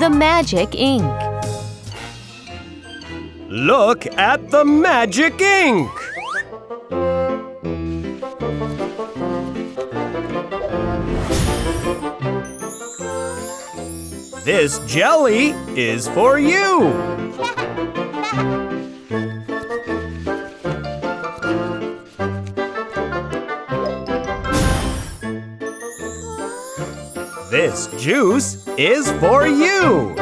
the magic ink. Look at the magic ink! This jelly is for you! This juice is for you!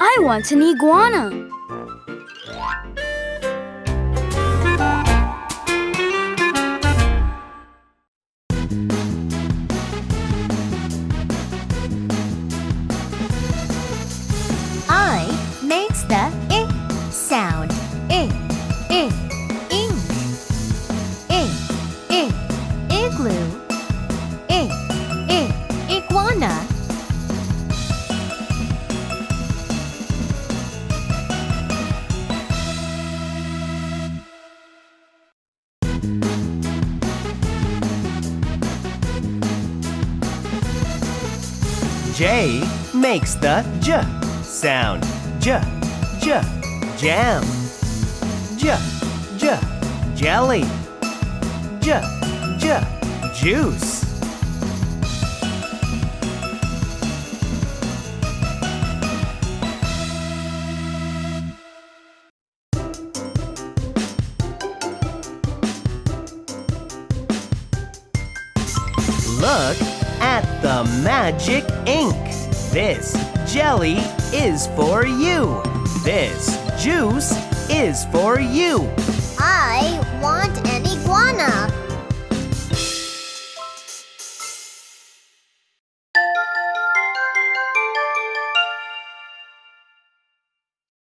I want an iguana. J makes the J sound. J, J, jam. J, J, jelly. J, J, juice. Look at the magic ink. This jelly is for you. This juice is for you. I.